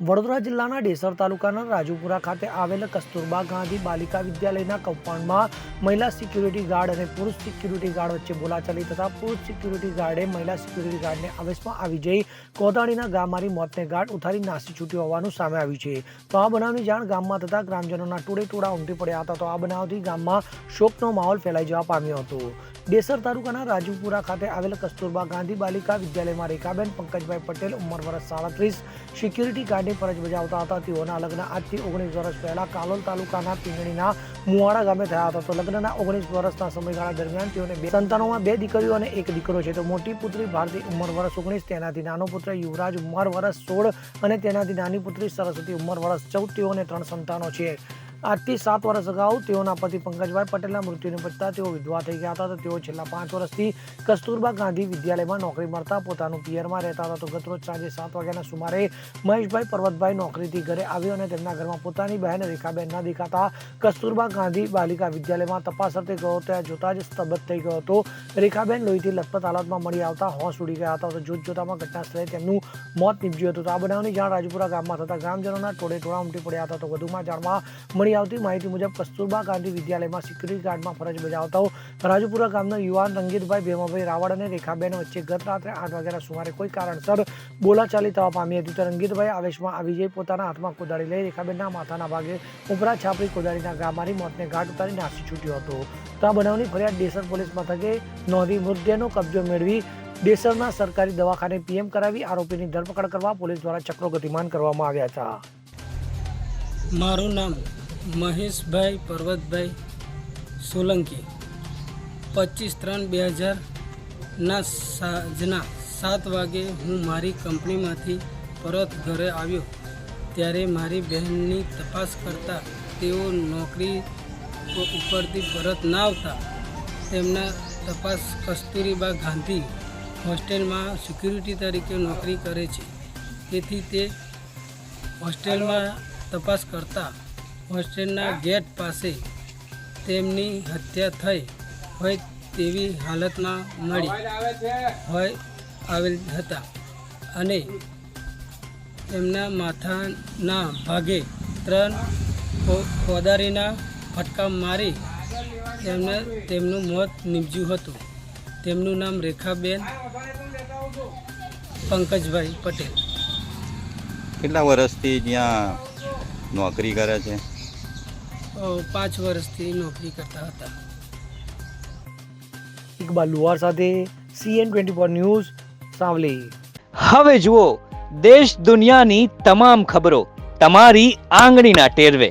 વડોદરા જિલ્લાના ડેસર તાલુકાના રાજુપુરા ખાતે આવેલ કસ્તુરબા ગાંધી બાલિકા વિદ્યાલયના કમ્પાઉન્ડમાં મહિલા સિક્યુરિટી ગાર્ડ અને પુરુષ સિક્યુરિટી ગાર્ડ વચ્ચે બોલાચાલી તથા પુરુષ સિક્યુરિટી ગાર્ડે મહિલા સિક્યુરિટી ગાર્ડને આવેશમાં આવી જઈ કોદાણીના ગામમાંથી મોતને ગાર્ડ ઉતારી નાસી છૂટ્યો હોવાનું સામે આવ્યું છે. તો આ બનાવની જાણ ગામમાં થતા ગ્રામજનોના ટોળે ટોળા ઉમટી પડ્યા હતા તો આ બનાવથી ગામમાં શોકનો માહોલ ફેલાઈ જવા પામ્યો હતો. ડેસર તાલુકાના રાજુપુરા ખાતે આવેલ કસ્તુરબા ગાંધી બાલિકા વિદ્યાલયમાં રેખાબેન પંકજભાઈ પટેલ ઉંમર વર્ષ સાડત્રીસ, સિક્યુરિટી ગાર્ડની ફરજ બજાવતા હતા. તેઓના લગ્ન આજથી ઓગણીસ વર્ષ પહેલા કાલોલ તાલુકાના પીંગણીના મુવાડા ગામે થયા હતા. તો લગ્નના ઓગણીસ વર્ષના સમયગાળા દરમિયાન તેઓને બે સંતાનોમાં બે દીકરીઓ અને એક દીકરો છે. તો મોટી પુત્રી ભારતી ઉંમર વર્ષ ઓગણીસ, તેનાથી નાનો પુત્ર યુવરાજ ઉંમર વર્ષ સોળ અને તેનાથી નાની પુત્રી સરસ્વતી ઉંમર વર્ષ ચૌદ. તેઓને ત્રણ સંતાનો છે. આજથી સાત વર્ષ અગાઉ તેઓના પતિ પંકજભાઈ પટેલના મૃત્યુ નિપજતા તેઓ વિધવા થઈ ગયા હતા. તો તેઓ છેલ્લા પાંચ વર્ષથી કસ્તુરબા ગાંધી વિદ્યાલયમાં નોકરી મળતા પોતાનું પિયરમાં રહેતા હતા. તો ગતરોજ સાંજે સાત વાગ્યાના સુમારે મહેશભાઈ પર્વતભાઈ નોકરીથી ઘરે આવ્યો અને તેમના ઘરમાં પોતાની બહેન રેખાબેન ન દેખાતા કસ્તુરબા ગાંધી બાલિકા વિદ્યાલયમાં તપાસ અર્થે ગયો ત્યાં જોતા જ સ્તબ્ધ થઈ ગયો હતો. રેખાબેન લોહીથી લથપથ હાલતમાં મળી આવતા હોશ ઉડી ગયા હતા. તો જોત જોતામાં ઘટના સ્થળે તેમનું મોત નીપજ્યું હતું. આ બનાવની જાણ રાજપુરા ગામમાં થતા ગ્રામજનોના ટોળે ટોળા ઉમટી પડ્યા હતા. તો વધુમાં જાણવા મળી આવતી માહિતી મુજબ કસ્તુરબા ગાંધી વિદ્યાલયમાં સિક્યુરિટી ગાર્ડમાં ફરજ બજાવતા રાજપુરા ગામના યુવાન રંગીતભાઈ ભીમાભાઈ રાવળ અને રેખાબેન વચ્ચે ગત રાત્રે આઠ વાગ્યાના સુમારે કોઈ કારણસર બોલાચાલી થવા પામી હતી. તો રંગીતભાઈ આવેશમાં આવી જઈ પોતાના હાથમાં કોદાળી લઈ રેખાબેનના માથાના ભાગે ઉપરા છાપરી કોદાળીના ગા મારી મોતને ઘાટ ઉતારી નાસી છૂટ્યો હતો. તો આ બનાવની ફરિયાદ ડેસર પોલીસ મથકે નોંધી મૃતદેહનો કબજો મેળવી ડેસરના સરકારી દવાખાને પીએમ કરાવી આરોપીની ધરપકડ કરવા પોલીસ દ્વારા ચક્રો ગતિમાન કરવામાં આવ્યા હતા. મારું નામ મહેશભાઈ પર્વતભાઈ સોલંકી. પચીસ ત્રણ બે હજારના સાંજના સાત વાગે હું મારી કંપનીમાંથી પરત ઘરે આવ્યો. ત્યારે મારી બહેનની તપાસ કરતા તેઓ નોકરી ઉપરથી પરત ના આવતા. તેમના તપાસ કસ્તુરીબા ગાંધી હોસ્ટેલમાં સિક્યુરિટી તરીકે નોકરી કરે છે. તેથી તે હોસ્ટેલમાં તપાસ કરતા હોસ્ટેલના ગેટ પાસે તેમની હત્યા થઈ હોય તેવી હાલતમાં મળી હોય આવેલ હતા અને તેમના માથાના ભાગે ત્રણ કોદારીના ફટકા મારી તેમને તેમનું મોત નીપજ્યું હતું. તેમનું નામ રેખાબેન પંકજભાઈ પટેલ. કેટલા વર્ષથી જ્યાં નોકરી કરે છે? પાંચ વર્ષથી નોકરી કરતા હતા. ઇકબાલ લુહાર સાથે CN twenty four news Savli. હવે જુઓ દેશ દુનિયાની તમામ ખબરો તમારી આંગળીના ટેરવે.